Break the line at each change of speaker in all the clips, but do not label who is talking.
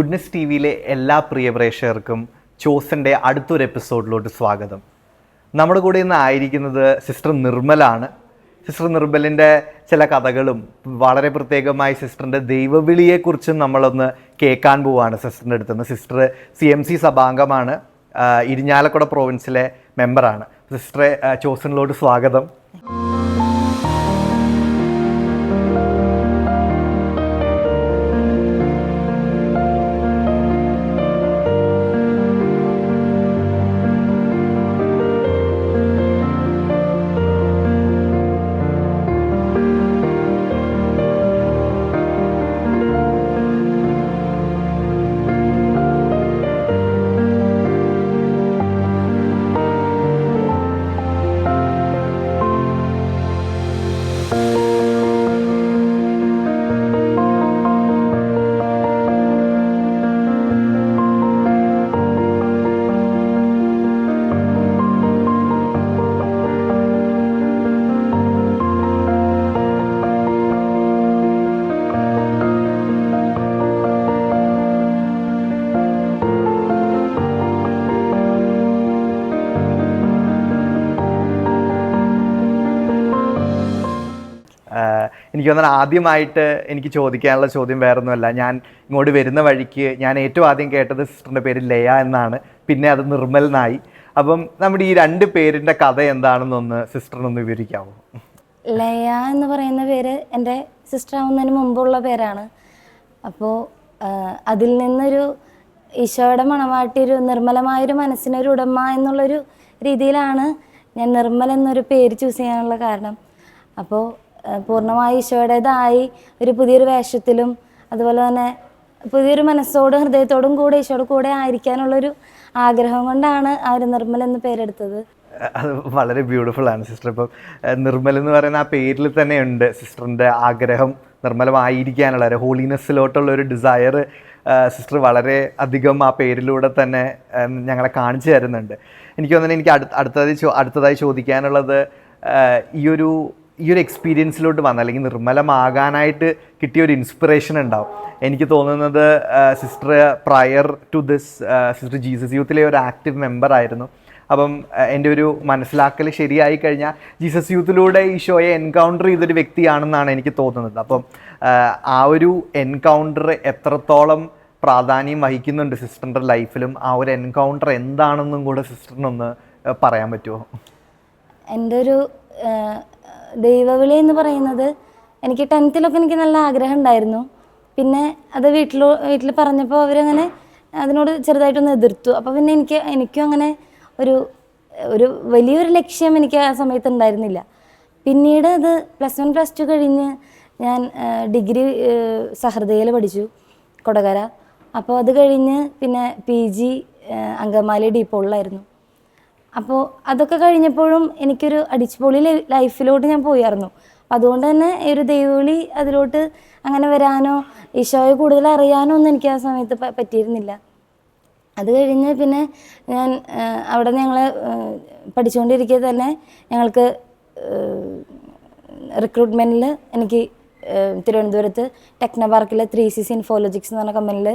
Goodness T വിയിലെ എല്ലാ പ്രിയ പ്രേക്ഷകർക്കും ചോസിന്റെ അടുത്തൊരു എപ്പിസോഡിലോട്ട് സ്വാഗതം. നമ്മുടെ കൂടെ ഇന്ന് ആയിരിക്കുന്നത് സിസ്റ്റർ നിർമ്മലാണ്. സിസ്റ്റർ നിർമ്മലിന്റെ ചില കഥകളും വളരെ പ്രത്യേകമായി സിസ്റ്ററിന്റെ ദൈവവിളിയെക്കുറിച്ചും നമ്മളൊന്ന് കേൾക്കാൻ പോവാണ് സിസ്റ്ററിന്റെ അടുത്ത് നിന്ന്. സിസ്റ്റർ സി എം സി സഭാംഗമാണ് ഇരിഞ്ഞാലക്കുട പ്രോവിൻസിലെ മെമ്പറാണ് സിസ്റ്ററെ ചോസനിലോട്ട് സ്വാഗതം. എനിക്ക് തോന്നുന്നത് ആദ്യമായിട്ട് എനിക്ക് ചോദിക്കാനുള്ള ചോദ്യം വേറൊന്നുമല്ല. ഞാൻ ഇങ്ങോട്ട് വരുന്ന വഴിക്ക് ഞാൻ ഏറ്റവും ആദ്യം കേട്ടത് സിസ്റ്ററിന്റെ പേര് ലയ എന്നാണ്. പിന്നെ അത് നിർമ്മൽ എന്നായി അപ്പം നമ്മുടെ ഈ രണ്ട് പേരിന്റെ കഥ എന്താണെന്നൊന്ന് സിസ്റ്ററിനൊന്ന് വിവരിക്കാമോ
ലയ എന്ന് പറയുന്ന പേര് എന്റെ സിസ്റ്റർ ആവുന്നതിന് മുമ്പുള്ള പേരാണ്. അപ്പോൾ അതിൽ നിന്നൊരു ഈശോയുടെ മണവാട്ടി ഒരു നിർമ്മലമായൊരു മനസ്സിനൊരു ഉടമ എന്നുള്ളൊരു രീതിയിലാണ് ഞാൻ നിർമ്മൽ എന്നൊരു പേര് ചൂസ് ചെയ്യാനുള്ള കാരണം. അപ്പോൾ പൂർണമായി ഈശോയുടേതായി ഒരു പുതിയൊരു വേഷത്തിലും അതുപോലെ തന്നെ പുതിയൊരു മനസ്സോടും ഹൃദയത്തോടും കൂടെ ഈശോയുടെ കൂടെ ആയിരിക്കാനുള്ളൊരു ആഗ്രഹം കൊണ്ടാണ് ആ ഒരു നിർമ്മൽ എന്ന് പേരെടുത്തത്.
അത് വളരെ ബ്യൂട്ടിഫുൾ ആണ് സിസ്റ്റർ ഇപ്പം നിർമ്മൽ എന്ന് പറയുന്ന ആ പേരിൽ തന്നെ ഉണ്ട് സിസ്റ്ററിന്റെ ആഗ്രഹം നിർമ്മലമായിരിക്കാനുള്ള ഒരു ഹോളിനെസ്സിലോട്ടുള്ള ഒരു ഡിസയർ സിസ്റ്റർ വളരെ അധികം ആ പേരിലൂടെ തന്നെ ഞങ്ങളെ കാണിച്ചു തരുന്നുണ്ട്. എനിക്ക് തോന്നുന്നത് എനിക്ക് അടുത്ത അടുത്തതായി അടുത്തതായി ചോദിക്കാനുള്ളത് ഈ ഒരു ഈ ഒരു എക്സ്പീരിയൻസിലോട്ട് വന്ന അല്ലെങ്കിൽ നിർമ്മലമാകാനായിട്ട് കിട്ടിയ ഒരു ഇൻസ്പിറേഷൻ ഉണ്ടാവും. എനിക്ക് തോന്നുന്നത് sister prayer to this sister Jesus യൂത്തിലെ ഒരു ആക്റ്റീവ് മെമ്പർ ആയിരുന്നു. അപ്പം എന്റെ ഒരു മനസ്സിലാക്കൽ ശരിയായി കഴിഞ്ഞാൽ ജീസസ് യൂത്തിലൂടെ ഈശോയെ എൻകൗണ്ടർ ചെയ്തൊരു വ്യക്തിയാണെന്നാണ് എനിക്ക് തോന്നുന്നത്. അപ്പം ആ ഒരു എൻകൗണ്ടർ എത്രത്തോളം പ്രാധാന്യം വഹിക്കുന്നുണ്ട് സിസ്റ്ററിന്റെ ലൈഫിലും ആ ഒരു എൻകൗണ്ടർ എന്താണെന്നും കൂടെ സിസ്റ്ററിനൊന്ന് പറയാൻ പറ്റുമോ?
എന്റെ ഒരു ദൈവവിളി എന്ന് പറയുന്നത് എനിക്ക് ടെൻത്തിലൊക്കെ എനിക്ക് നല്ല ആഗ്രഹം ഉണ്ടായിരുന്നു. പിന്നെ അത് വീട്ടിൽ വീട്ടിൽ പറഞ്ഞപ്പോൾ അവരങ്ങനെ അതിനോട് ചെറുതായിട്ടൊന്ന് എതിർത്തു. അപ്പോൾ പിന്നെ എനിക്ക് എനിക്കും അങ്ങനെ ഒരു ഒരു വലിയൊരു ലക്ഷ്യം എനിക്ക് ആ സമയത്ത് ഉണ്ടായിരുന്നില്ല. പിന്നീട് അത് പ്ലസ് വൺ പ്ലസ് ടു കഴിഞ്ഞ് ഞാൻ ഡിഗ്രി സഹൃദയയിൽ പഠിച്ചു കൊടകര. അപ്പോൾ അത് കഴിഞ്ഞ് പിന്നെ പി ജി അങ്കമാലി ഡീപ്പോളിലായിരുന്നു അപ്പോൾ അതൊക്കെ കഴിഞ്ഞപ്പോഴും എനിക്കൊരു അടിച്ചുപൊളി ലൈഫിലോട്ട് ഞാൻ പോയായിരുന്നു. അതുകൊണ്ട് തന്നെ ഒരു ദൈവവിളി അതിലോട്ട് അങ്ങനെ വരാനോ ഈശോയെ കൂടുതൽ അറിയാനോ ഒന്നും എനിക്ക് ആ സമയത്ത് പറ്റിയിരുന്നില്ല. അത് കഴിഞ്ഞ് പിന്നെ ഞാൻ അവിടെ ഞങ്ങൾ പഠിച്ചുകൊണ്ടിരിക്കെ തന്നെ ഞങ്ങൾക്ക് റിക്രൂട്ട്മെന്റിൽ എനിക്ക് തിരുവനന്തപുരത്ത് ടെക്നോ പാർക്കിലെ ത്രീ സി സി ഇൻഫോളജിക്സ് എന്ന് പറഞ്ഞ കമ്പനിയിൽ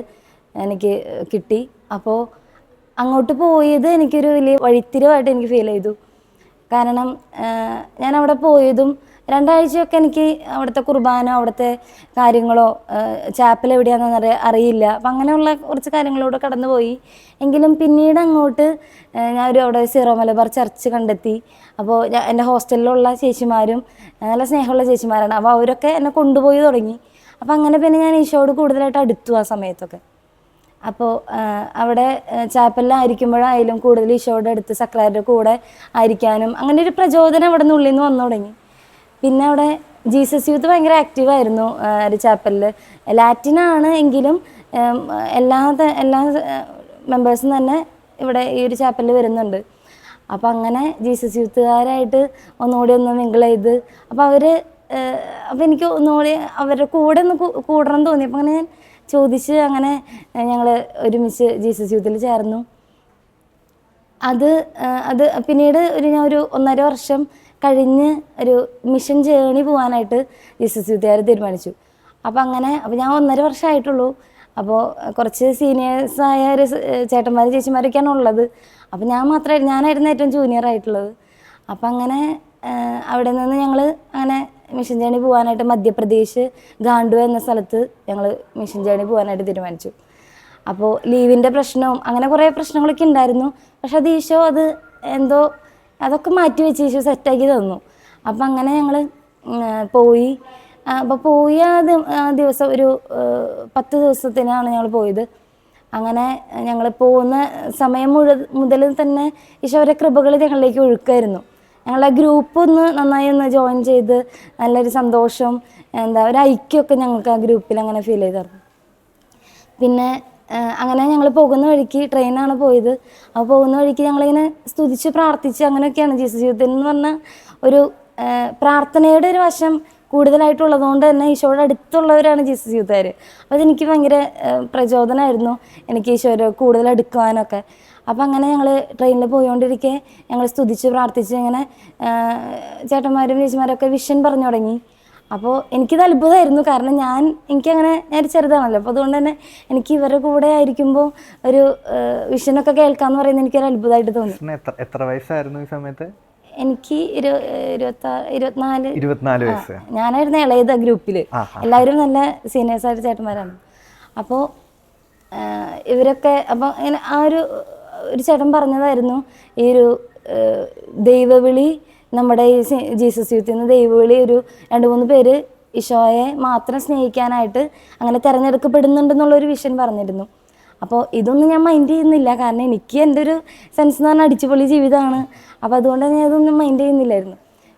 എനിക്ക് കിട്ടി. അപ്പോൾ അങ്ങോട്ട് പോയത് എനിക്കൊരു വലിയ വഴിത്തിരിവായിട്ട് എനിക്ക് ഫീൽ ചെയ്തു. കാരണം ഞാൻ അവിടെ പോയതും രണ്ടാഴ്ചയൊക്കെ എനിക്ക് അവിടുത്തെ കുർബാന അവിടുത്തെ കാര്യങ്ങളോ ചാപ്പൽ എവിടെയാണെന്ന് അറിയ അറിയില്ല. അപ്പം അങ്ങനെയുള്ള കുറച്ച് കാര്യങ്ങളോട് കടന്നുപോയി. എങ്കിലും പിന്നീട് അങ്ങോട്ട് ഞാനൊരു അവിടെ സീറോ മലബാർ ചർച്ച് കണ്ടെത്തി. അപ്പോൾ എന്റെ ഹോസ്റ്റലിലുള്ള ചേച്ചിമാരും നല്ല സ്നേഹമുള്ള ചേച്ചിമാരാണ്. അപ്പോൾ അവരൊക്കെ എന്നെ കൊണ്ടുപോയി തുടങ്ങി. അപ്പോൾ അങ്ങനെ പിന്നെ ഞാൻ ഈശോയോട് കൂടുതലായിട്ട് അടുത്തു ആ സമയത്തൊക്കെ. അപ്പോൾ അവിടെ ചാപ്പലിലായിരിക്കുമ്പോഴായാലും കൂടുതൽ ഈശോയുടെ അടുത്ത് സക്രാരുടെ കൂടെ ആയിരിക്കാനും അങ്ങനെ ഒരു പ്രചോദനം അവിടെ നിന്ന് ഉള്ളിൽ നിന്ന് വന്നു തുടങ്ങി. പിന്നെ അവിടെ ജീസസ് യൂത്ത് ഭയങ്കര ആക്റ്റീവായിരുന്നു ഒരു ചാപ്പലിൽ ലാറ്റിനാണ് എങ്കിലും എല്ലാ എല്ലാ മെമ്പേഴ്സും തന്നെ ഇവിടെ ഈ ഒരു ചാപ്പലിൽ വരുന്നുണ്ട്. അപ്പോൾ അങ്ങനെ ജീസസ് യൂത്തുകാരായിട്ട് ഒന്നുകൂടി ഒന്ന് മിങ്കിൾ ചെയ്ത് അപ്പോൾ അവർ അപ്പോൾ എനിക്ക് ഒന്നുകൂടി അവരുടെ കൂടെ ഒന്ന് കൂടണം തോന്നി. അപ്പോൾ അങ്ങനെ ഞാൻ ചോദിച്ച് അങ്ങനെ ഞങ്ങൾ ഒരുമിച്ച് ജീസസ് യൂത്തിൽ ചേർന്നു. അത് അത് പിന്നീട് ഒരു ഞാൻ ഒരു ഒന്നര വർഷം കഴിഞ്ഞ് ഒരു മിഷൻ ജേണി പോകാനായിട്ട് ജീസസ് യൂത്തുകാർ തീരുമാനിച്ചു. അപ്പോൾ അങ്ങനെ അപ്പോൾ ഞാൻ ഒന്നര വർഷമായിട്ടുള്ളൂ അപ്പോൾ കുറച്ച് സീനിയേഴ്സായ ഒരു ചേട്ടന്മാരും ചേച്ചിമാരൊക്കെയാണ് ഉള്ളത്. അപ്പോൾ ഞാൻ മാത്രമായിട്ട് ഞാനായിരുന്നു ഏറ്റവും ജൂനിയർ ആയിട്ടുള്ളത് അപ്പം അങ്ങനെ അവിടെ നിന്ന് ഞങ്ങൾ അങ്ങനെ മിഷൻ ജേണി പോകാനായിട്ട് മധ്യപ്രദേശ് ഗാണ്ടു എന്ന സ്ഥലത്ത് ഞങ്ങൾ മിഷൻ ജേണി പോകാനായിട്ട് തീരുമാനിച്ചു. അപ്പോൾ ലീവിന്റെ പ്രശ്നവും അങ്ങനെ കുറേ പ്രശ്നങ്ങളൊക്കെ ഉണ്ടായിരുന്നു. പക്ഷെ അത് ഈശോ അത് എന്തോ അതൊക്കെ മാറ്റി വെച്ച് ഈശോ സെറ്റാക്കി തന്നു. അപ്പം അങ്ങനെ ഞങ്ങൾ പോയി. അപ്പോൾ പോയി ആ ദിവസം ഒരു പത്ത് ദിവസത്തിനാണ് ഞങ്ങൾ പോയത്. അങ്ങനെ ഞങ്ങൾ പോകുന്ന സമയം മുഴുവൻ മുതൽ തന്നെ ഈശോ അവരെ കൃപകൾ ഞങ്ങളിലേക്ക് ഒഴുക്കായിരുന്നു. ഞങ്ങളെ ഗ്രൂപ്പ് ഒന്ന് നന്നായി ഒന്ന് ജോയിൻ ചെയ്ത് നല്ലൊരു സന്തോഷം എന്താ ഒരു ഐക്യമൊക്കെ ഞങ്ങൾക്ക് ആ ഗ്രൂപ്പിൽ അങ്ങനെ ഫീൽ ചെയ്തായിരുന്നു പിന്നെ അങ്ങനെ ഞങ്ങൾ പോകുന്ന വഴിക്ക് ട്രെയിനാണ് പോയത്. അപ്പോൾ പോകുന്ന വഴിക്ക് ഞങ്ങളിങ്ങനെ സ്തുതിച്ച് പ്രാർത്ഥിച്ച് അങ്ങനെയൊക്കെയാണ് ജീസസ് ജീവിതത്തിൽ എന്ന് പറഞ്ഞാൽ ഒരു പ്രാർത്ഥനയുടെ ഒരു വശം കൂടുതലായിട്ടുള്ളതുകൊണ്ട് തന്നെ ഈശോയുടെ അടുത്തുള്ളവരാണ് ജീസസ് യൂത്തുകാർ അപ്പോൾ അതെനിക്ക് ഭയങ്കര പ്രചോദനമായിരുന്നു എനിക്ക് ഈശോയുടെ കൂടുതൽ അടുക്കുവാനൊക്കെ. അപ്പോൾ അങ്ങനെ ഞങ്ങൾ ട്രെയിനിൽ പോയിക്കൊണ്ടിരിക്കെ ഞങ്ങൾ സ്തുതിച്ച് പ്രാർത്ഥിച്ച് ഇങ്ങനെ ചേട്ടന്മാരും ചേച്ചിമാരൊക്കെ വിഷൻ പറഞ്ഞു തുടങ്ങി. അപ്പോൾ എനിക്കിത് അത്ഭുതമായിരുന്നു കാരണം ഞാൻ എനിക്കങ്ങനെ ഞാൻ ചെറുതാണല്ലോ. അപ്പോൾ അതുകൊണ്ട് തന്നെ എനിക്ക് ഇവരുടെ കൂടെ ആയിരിക്കുമ്പോൾ ഒരു വിഷനൊക്കെ കേൾക്കാന്ന് പറയുന്നത് എനിക്കൊരു അത്ഭുതമായിട്ട് തോന്നി.
എത്ര വയസ്സായിരുന്നു ഈ സമയത്ത്?
എനിക്ക് ഇരുപത്തിനാല്.
ഇരുപത്തിനാല് വയസ്സ്.
ഞാനായിരുന്നു ഇളയത് ഗ്രൂപ്പിൽ എല്ലാവരും നല്ല സീനിയേഴ്സായിട്ട് ചേട്ടന്മാരാണ്. അപ്പോൾ ഇവരൊക്കെ അപ്പോൾ ഇങ്ങനെ ആ ഒരു ഒരു ചേട്ടൻ പറഞ്ഞതായിരുന്നു ഈ ഒരു ദൈവവിളി നമ്മുടെ ഈ ജീസസ് യൂത്തിൽ നിന്ന് ദൈവവിളി ഒരു രണ്ട് മൂന്ന് പേര് ഈശോയെ മാത്രം സ്നേഹിക്കാനായിട്ട് അങ്ങനെ തിരഞ്ഞെടുക്കപ്പെടുന്നുണ്ടെന്നുള്ളൊരു വിഷൻ പറഞ്ഞിരുന്നു. അപ്പോൾ ഇതൊന്നും ഞാൻ മൈൻഡ് ചെയ്യുന്നില്ല. കാരണം എനിക്ക് എന്റെ ഒരു സെൻസ് എന്ന് പറഞ്ഞാൽ അടിച്ചുപൊളി ജീവിതമാണ്. അപ്പോൾ അതുകൊണ്ട് തന്നെ അതൊന്നും മൈൻഡ് ചെയ്യുന്നില്ലായിരുന്നു.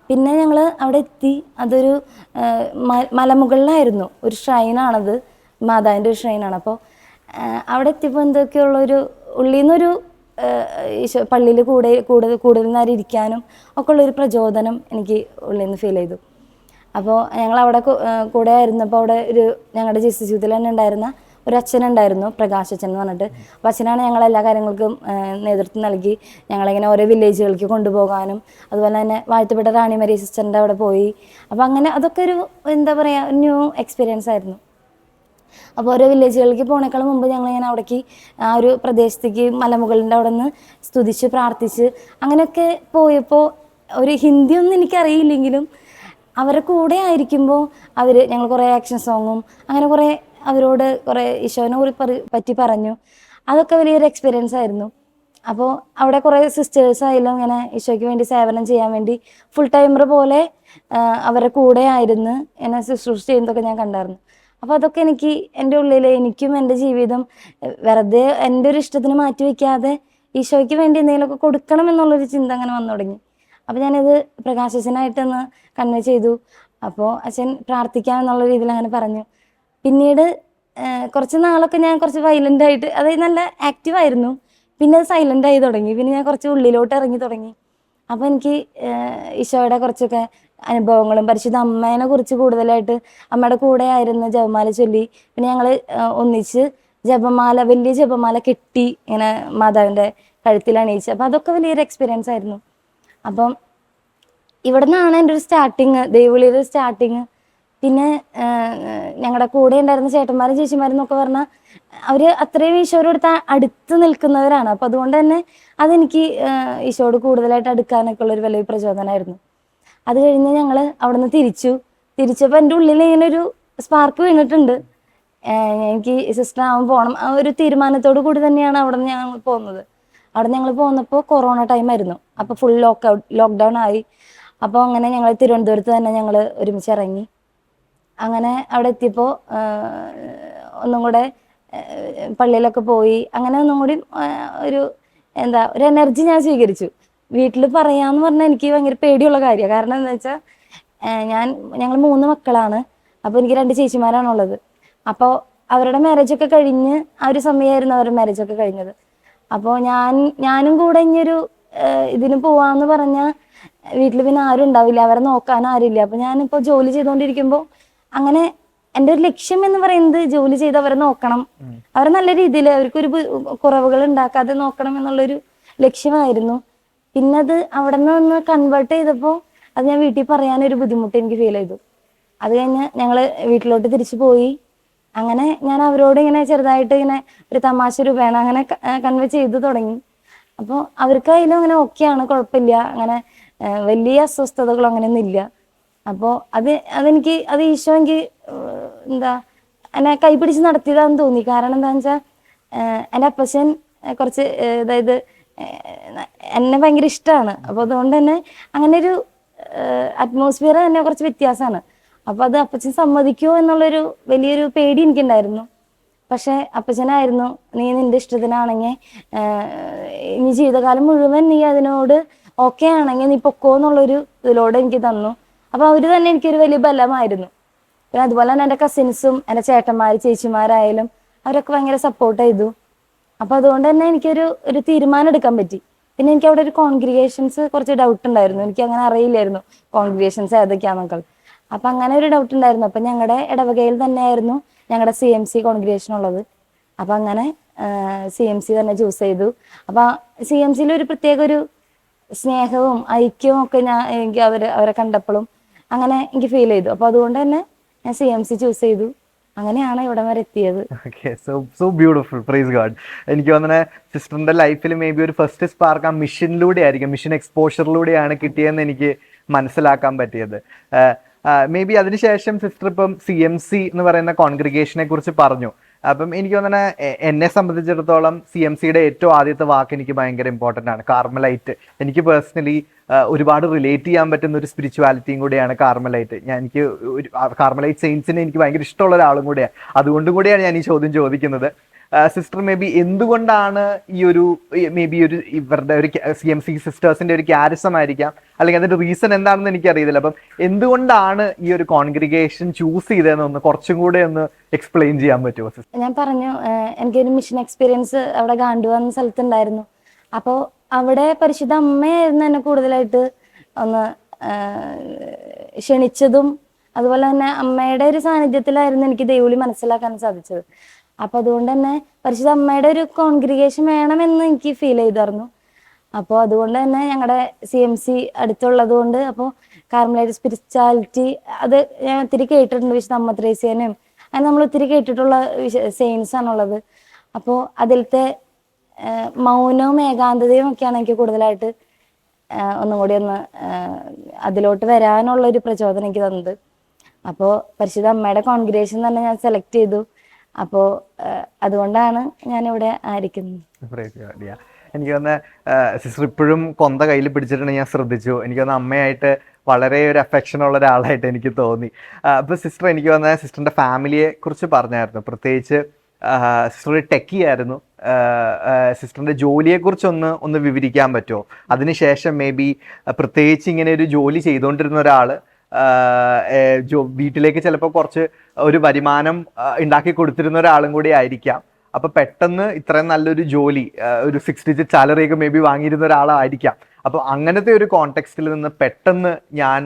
പിന്നെ ഞങ്ങൾ അവിടെ എത്തി. അതൊരു മലമുകളിലായിരുന്നു. ഒരു ഷ്രൈനാണത് മാതാവിന്റെ ഒരു ഷ്രൈനാണ് അപ്പോൾ അവിടെ എത്തിയപ്പോൾ എന്തൊക്കെയുള്ളൊരു ഉള്ളിൽ നിന്നൊരു ഈശോ പള്ളിയിൽ കൂടെ കൂടുതൽ കൂടുതൽ നേരം ഇരിക്കാനും ഒക്കെ ഉള്ളൊരു പ്രചോദനം എനിക്ക് ഉള്ളിൽ നിന്ന് ഫീൽ ചെയ്തു. അപ്പോൾ ഞങ്ങൾ അവിടെ കൂടെ ആയിരുന്നപ്പോൾ അവിടെ ഒരു ഞങ്ങളുടെ ജിസ് ജീവിതത്തിൽ തന്നെ ഉണ്ടായിരുന്ന ഒരു അച്ഛനുണ്ടായിരുന്നു പ്രകാശ് അച്ഛൻ എന്ന് പറഞ്ഞിട്ട്. അപ്പോൾ അച്ഛനാണ് ഞങ്ങൾ എല്ലാ കാര്യങ്ങൾക്കും നേതൃത്വം നൽകി. ഞങ്ങളിങ്ങനെ ഓരോ വില്ലേജുകളിലേക്ക് കൊണ്ടുപോകാനും അതുപോലെ തന്നെ വാഴ്ത്തപ്പെട്ട റാണി മരി സിസ്റ്ററിന്റെ അവിടെ പോയി. അപ്പോൾ അങ്ങനെ അതൊക്കെ ഒരു എന്താ പറയുക ന്യൂ എക്സ്പീരിയൻസ് ആയിരുന്നു. അപ്പോൾ ഓരോ വില്ലേജുകളിലേക്ക് പോണേക്കാളും മുമ്പ് ഞങ്ങളിങ്ങനെ അവിടേക്ക് ആ ഒരു പ്രദേശത്തേക്ക് മലമുകളിന്റെ അവിടെ നിന്ന് സ്തുതിച്ച് പ്രാർത്ഥിച്ച് അങ്ങനെയൊക്കെ പോയപ്പോൾ ഒരു ഹിന്ദി ഒന്നും എനിക്കറിയില്ലെങ്കിലും അവരെ കൂടെ ആയിരിക്കുമ്പോൾ അവർ ഞങ്ങൾ കുറേ ആക്ഷൻ സോങ്ങും അങ്ങനെ കുറേ അവരോട് കുറേ ഈശോനെ കുറി പറി- പറ്റി പറഞ്ഞു. അതൊക്കെ വലിയൊരു എക്സ്പീരിയൻസ് ആയിരുന്നു. അപ്പോൾ അവിടെ കുറേ സിസ്റ്റേഴ്സ് ആയാലും ഇങ്ങനെ ഈശോയ്ക്ക് വേണ്ടി സേവനം ചെയ്യാൻ വേണ്ടി ഫുൾ ടൈമർ പോലെ അവരെ അവരുടെ കൂടെ ആയിരുന്നു എന്നെ ശുശ്രൂഷ ചെയ്യുന്നതൊക്കെ ഞാൻ കണ്ടായിരുന്നു. അപ്പോൾ അതൊക്കെ എനിക്ക് എന്റെ ഉള്ളിൽ എനിക്കും എന്റെ ജീവിതം വെറുതെ എന്റെ ഒരു ഇഷ്ടത്തിന് മാറ്റി വയ്ക്കാതെ ഈശോയ്ക്ക് വേണ്ടി എന്തെങ്കിലുമൊക്കെ കൊടുക്കണം എന്നുള്ളൊരു ചിന്ത അങ്ങനെ വന്നു തുടങ്ങി. അപ്പോൾ ഞാനിത് പ്രകാശനായിട്ടൊന്ന് കൺവേ ചെയ്തു. അപ്പോൾ അച്ഛൻ പ്രാർത്ഥിക്കാം എന്നുള്ള രീതിയിൽ അങ്ങനെ പറഞ്ഞു. പിന്നീട് കുറച്ച് നാളൊക്കെ ഞാൻ കുറച്ച് വയലന്റ് ആയിട്ട് അതായത് നല്ല ആക്റ്റീവ് ആയിരുന്നു. പിന്നെ അത് സൈലന്റ് ആയി തുടങ്ങി. പിന്നെ ഞാൻ കുറച്ച് ഉള്ളിലോട്ട് ഇറങ്ങി തുടങ്ങി. അപ്പോൾ എനിക്ക് ഈശോയുടെ കുറച്ചൊക്കെ അനുഭവങ്ങളും. പരിശുദ്ധ അമ്മേനെ കുറിച്ച് കൂടുതലായിട്ട് അമ്മയുടെ കൂടെ ആയിരുന്ന ജപമാല ചൊല്ലി പിന്നെ ഞങ്ങൾ ഒന്നിച്ച് ജപമാല വലിയ ജപമാല കെട്ടി ഇങ്ങനെ മാതാവിന്റെ കഴുത്തിൽ അണിയിച്ചു. അപ്പോൾ അതൊക്കെ വലിയൊരു എക്സ്പീരിയൻസ് ആയിരുന്നു. അപ്പം ഇവിടെ നിന്നാണ് എന്റെ ഒരു സ്റ്റാർട്ടിങ് ദൈവവിളിയുടെ സ്റ്റാർട്ടിങ് പിന്നെ ഞങ്ങളുടെ കൂടെ ഉണ്ടായിരുന്ന ചേട്ടന്മാരും ചേച്ചിമാരും എന്നൊക്കെ പറഞ്ഞാൽ അവർ അത്രയും ഈശോയോട് അടുത്ത് നിൽക്കുന്നവരാണ്. അപ്പം അതുകൊണ്ട് തന്നെ അതെനിക്ക് ഈശോട് കൂടുതലായിട്ട് അടുക്കാനൊക്കെ ഉള്ളൊരു വലിയ പ്രചോദനമായിരുന്നു അത് കഴിഞ്ഞ് ഞങ്ങൾ അവിടെ നിന്ന് തിരിച്ചു. തിരിച്ചപ്പോൾ എന്റെ ഉള്ളിൽ ഇങ്ങനെ ഒരു സ്പാർക്ക് വീണിട്ടുണ്ട് എനിക്ക് സിസ്റ്റർ ആവാൻ പോകണം ആ ഒരു തീരുമാനത്തോടു കൂടി തന്നെയാണ് അവിടെ നിന്ന് ഞങ്ങൾ പോകുന്നത് അവിടെ ഞങ്ങൾ പോന്നപ്പോൾ കൊറോണ ടൈം ആയിരുന്നു. അപ്പോൾ ഫുൾ ലോക്ക് ലോക്ക്ഡൗൺ ആയി. അപ്പോൾ അങ്ങനെ ഞങ്ങൾ തിരുവനന്തപുരത്ത് തന്നെ ഞങ്ങൾ ഒരുമിച്ച് ഇറങ്ങി. അങ്ങനെ അവിടെ എത്തിയപ്പോൾ ഒന്നും കൂടെ പള്ളിയിലൊക്കെ പോയി. അങ്ങനെ ഒന്നും കൂടി ഒരു എന്താ ഒരു എനർജി ഞാൻ സ്വീകരിച്ചു. വീട്ടിൽ പറയാന്ന് പറഞ്ഞാൽ എനിക്ക് ഭയങ്കര പേടിയുള്ള കാര്യമാണ് കാരണം എന്താ വെച്ചാൽ ഞാൻ ഞങ്ങൾ മൂന്ന് മക്കളാണ്. അപ്പോൾ എനിക്ക് രണ്ട് ചേച്ചിമാരാണുള്ളത് അപ്പോൾ അവരുടെ മാരേജ് ഒക്കെ കഴിഞ്ഞ് ആ ഒരു സമയമായിരുന്നു അവരുടെ മാരേജ് ഒക്കെ കഴിഞ്ഞത്. അപ്പോൾ ഞാൻ ഞാനും കൂടെ ഇനിയൊരു ഇതിന് പോവാന്ന് പറഞ്ഞാൽ വീട്ടിൽ പിന്നെ ആരും ഉണ്ടാവില്ല. അവരെ നോക്കാൻ ആരുമില്ല. അപ്പോൾ ഞാനിപ്പോൾ ജോലി ചെയ്തുകൊണ്ടിരിക്കുമ്പോൾ അങ്ങനെ എന്റെ ഒരു ലക്ഷ്യം എന്ന് പറയുന്നത് ജോലി ചെയ്ത് അവരെ നോക്കണം. അവരെ നല്ല രീതിയിൽ അവർക്കൊരു കുറവുകൾ ഉണ്ടാക്കാതെ നോക്കണം എന്നുള്ളൊരു ലക്ഷ്യമായിരുന്നു. പിന്നെ അത് അവിടെ നിന്ന് ഒന്ന് കൺവേർട്ട് ചെയ്തപ്പോൾ അത് ഞാൻ വീട്ടിൽ പറയാനൊരു ബുദ്ധിമുട്ട് എനിക്ക് ഫീൽ ചെയ്തു. അത് കഴിഞ്ഞ് ഞങ്ങൾ വീട്ടിലോട്ട് തിരിച്ചു പോയി. അങ്ങനെ ഞാൻ അവരോട് ഇങ്ങനെ ചെറുതായിട്ട് ഇങ്ങനെ ഒരു തമാശ രൂപേണ അങ്ങനെ കൺവേ ചെയ്ത് തുടങ്ങി. അപ്പോൾ അവർക്ക് അതിലും അങ്ങനെ ഓക്കെയാണ് കുഴപ്പമില്ല. അങ്ങനെ വലിയ അസ്വസ്ഥതകളോ അങ്ങനെയൊന്നും ഇല്ല. അപ്പോൾ അത് അതെനിക്ക് അത് ഈശോ എനിക്ക് എന്താ എന്നെ കൈപിടിച്ച് നടത്തിയതാന്ന് തോന്നി. കാരണം എന്താണെന്ന് വെച്ചാൽ എന്റെ അപ്പച്ചൻ കുറച്ച് അതായത് എന്നെ ഭയങ്കര ഇഷ്ടമാണ് അപ്പോൾ അതുകൊണ്ട് തന്നെ അങ്ങനെ ഒരു അറ്റ്മോസ്ഫിയർ തന്നെ കുറച്ച് വ്യത്യാസമാണ്. അപ്പോൾ അത് അപ്പച്ചൻ സമ്മതിക്കുമോ എന്നുള്ളൊരു വലിയൊരു പേടി എനിക്കുണ്ടായിരുന്നു. പക്ഷെ അപ്പച്ചനായിരുന്നു നീ നിന്റെ ഇഷ്ടത്തിനാണെങ്കിൽ ഇനി ജീവിതകാലം മുഴുവൻ നീ അതിനോട് ഓക്കെ ആണെങ്കിൽ നീ പൊക്കോ എന്നുള്ളൊരു ഇതിലൂടെ എനിക്ക് തന്നു. അപ്പൊ അവർ തന്നെ എനിക്കൊരു വലിയ ബലമായിരുന്നു. പിന്നെ അതുപോലെ തന്നെ എന്റെ കസിൻസും എന്റെ ചേട്ടന്മാർ ചേച്ചിമാരായാലും അവരൊക്കെ ഭയങ്കര സപ്പോർട്ട് ചെയ്തു. അപ്പൊ അതുകൊണ്ട് തന്നെ എനിക്കൊരു ഒരു തീരുമാനം എടുക്കാൻ പറ്റി. പിന്നെ എനിക്ക് അവിടെ ഒരു കോൺഗ്രിഗേഷൻസ് കുറച്ച് ഡൗട്ട് ഉണ്ടായിരുന്നു. എനിക്ക് അങ്ങനെ അറിയില്ലായിരുന്നു കോൺഗ്രിഗേഷൻസ് ഏതൊക്കെയാന്നൊക്കെ അപ്പൊ അങ്ങനെ ഒരു ഡൗട്ട് ഉണ്ടായിരുന്നു. അപ്പൊ ഞങ്ങളുടെ ഇടവകയിൽ തന്നെ ആയിരുന്നു ഞങ്ങളുടെ സി എം സി കോൺഗ്രിഗേഷൻ ഉള്ളത്. അപ്പൊ അങ്ങനെ സി എം സി തന്നെ ചൂസ് ചെയ്തു. അപ്പൊ സി എം സിയിൽ ഒരു പ്രത്യേക ഒരു സ്നേഹവും ഐക്യവും ഒക്കെ ഞാൻ എനിക്ക് അവരെ അവരെ കണ്ടപ്പോഴും അങ്ങനെ എനിക്ക് ഫീൽ ചെയ്തു. അപ്പൊ അതുകൊണ്ട് തന്നെ ഞാൻ സി എം സി ചൂസ് ചെയ്തു. അങ്ങനെയാണ് ഇവിടെ വരെ എത്തിയത്.
Okay so so beautiful praise God എനിക്ക് തോന്നുന്നത് സിസ്റ്ററിന്റെ ലൈഫിൽ മേ ബി ഒരു ഫസ്റ്റ് സ്പാർക്ക് ആ മിഷനിലൂടെ ആയിരിക്കും. മിഷൻ എക്സ്പോഷറിലൂടെയാണ് കിട്ടിയതെന്ന് എനിക്ക് മനസ്സിലാക്കാൻ പറ്റിയത്. മേ ബി അതിനുശേഷം സിസ്റ്റർ ഇപ്പം സി എം സി എന്ന് പറയുന്ന കോൺഗ്രിഗേഷനെ കുറിച്ച് പറഞ്ഞു. അപ്പം എനിക്ക് തോന്നുന്ന എന്നെ സംബന്ധിച്ചിടത്തോളം സി എം സിയുടെ ഏറ്റവും ആദ്യത്തെ വാക്ക് എനിക്ക് ഭയങ്കര ഇമ്പോർട്ടന്റ് ആണ്. കാർമലൈറ്റ് എനിക്ക് പേഴ്സണലി ഒരുപാട് റിലേറ്റ് ചെയ്യാൻ പറ്റുന്ന ഒരു സ്പിരിച്വാലിറ്റിയും കൂടെയാണ് കാർമലൈറ്റ് ഞാൻ എനിക്ക് ഒരു കാർമലൈറ്റ് സെയിൻസിനെ എനിക്ക് ഭയങ്കര ഇഷ്ടമുള്ള ഒരാളും കൂടെയാണ്. അതുകൊണ്ടും കൂടെയാണ് ഞാൻ ഈ ചോദ്യം ചോദിക്കുന്നത്. സിസ്റ്റർ മേ ബി എന്തുകൊണ്ടാണ് ഈ ഒരു മേ ബി ഒരു ഇവരുടെ ഒരു സി എം സി സിസ്റ്റേഴ്സിന്റെ ഒരു ക്യാരിസം ആയിരിക്കാം അല്ലെങ്കിൽ അതിന്റെ റീസൺ എന്താണെന്ന് എനിക്കറിയില്ല അപ്പം എന്തുകൊണ്ടാണ് ഈ ഒരു കോൺഗ്രിഗേഷൻ ചൂസ് ചെയ്തതെന്ന് ഒന്ന് കുറച്ചും കൂടെ ഒന്ന് എക്സ്പ്ലെയിൻ ചെയ്യാൻ പറ്റുമോ
ഞാൻ പറഞ്ഞു എനിക്കൊരു മിഷൻ എക്സ്പീരിയൻസ് അവിടെ ഗാണ്ടു എന്ന സ്ഥലത്തുണ്ടായിരുന്നു. അപ്പോൾ അവിടെ പരിശുദ്ധ അമ്മയായിരുന്നു എന്നെ കൂടുതലായിട്ട് ഒന്ന് ക്ഷണിച്ചതും അതുപോലെ തന്നെ അമ്മയുടെ ഒരു സാന്നിധ്യത്തിലായിരുന്നു എനിക്ക് ദൈവളി മനസ്സിലാക്കാൻ സാധിച്ചത്. അപ്പൊ അതുകൊണ്ട് തന്നെ പരിശുദ്ധ അമ്മയുടെ ഒരു കോൺഗ്രിഗേഷൻ വേണമെന്ന് എനിക്ക് ഫീൽ ചെയ്തായിരുന്നു. അപ്പോൾ അതുകൊണ്ട് തന്നെ ഞങ്ങളുടെ സി എം സി അടുത്തുള്ളത് കൊണ്ട് അപ്പോൾ കാർമലൈറ്റ് സ്പിരിച്വാലിറ്റി അത് ഞാൻ ഒത്തിരി കേട്ടിട്ടുണ്ട് വിശുദ്ധ അമ്മ ത്രേസ്യനും. അങ്ങനെ നമ്മൾ ഒത്തിരി കേട്ടിട്ടുള്ള സെയിൻസ് ആണുള്ളത്. അപ്പോൾ അതിലത്തെ മൗനവും ഏകാന്തതയും ഒക്കെയാണ് എനിക്ക് കൂടുതലായിട്ട് ഒന്നും കൂടി ഒന്ന് അതിലോട്ട് വരാനുള്ള ഒരു പ്രചോദനം എനിക്ക് തന്നത്. അപ്പോൾ പരിശുദ്ധ അമ്മയുടെ കോൺഗ്രേഷൻ തന്നെ ഞാൻ സെലക്ട് ചെയ്തു. അപ്പോൾ അതുകൊണ്ടാണ് ഞാനിവിടെ ആയിരിക്കുന്നത്.
എനിക്ക് തോന്നുന്ന സിസ്റ്റർ ഇപ്പോഴും കൊന്ത കയ്യിൽ പിടിച്ചിട്ടുണ്ട് ഞാൻ ശ്രദ്ധിച്ചു. എനിക്ക് തോന്നുന്ന അമ്മയായിട്ട് വളരെ ഒരു അഫെക്ഷൻ ഉള്ള ഒരാളായിട്ട് എനിക്ക് തോന്നി. അപ്പോൾ സിസ്റ്റർ എനിക്ക് തോന്നുന്ന സിസ്റ്ററിന്റെ ഫാമിലിയെ കുറിച്ച് പറഞ്ഞായിരുന്നു. പ്രത്യേകിച്ച് സിസ്റ്റർ ടെക്കി ആയിരുന്നു. സിസ്റ്ററിന്റെ ജോലിയെ കുറിച്ചൊന്ന് ഒന്ന് വിവരിക്കാൻ പറ്റുമോ? അതിനുശേഷം മേ ബി പ്രത്യേകിച്ച് ഇങ്ങനെ ഒരു ജോലി ചെയ്തുകൊണ്ടിരുന്ന ഒരാൾ വീട്ടിലേക്ക് ചിലപ്പോൾ കുറച്ച് ഒരു വരുമാനം ഉണ്ടാക്കി കൊടുത്തിരുന്ന ഒരാളും കൂടി ആയിരിക്കാം. അപ്പൊ പെട്ടെന്ന് ഇത്രയും നല്ലൊരു ജോലി ഒരു സിക്സ് ഡിജിറ്റ് സാലറി ഒക്കെ മേ ബി വാങ്ങിയിരുന്ന ഒരാളായിരിക്കാം. അപ്പൊ അങ്ങനത്തെ ഒരു കോണ്ടെക്സ്റ്റിൽ നിന്ന് പെട്ടെന്ന് ഞാൻ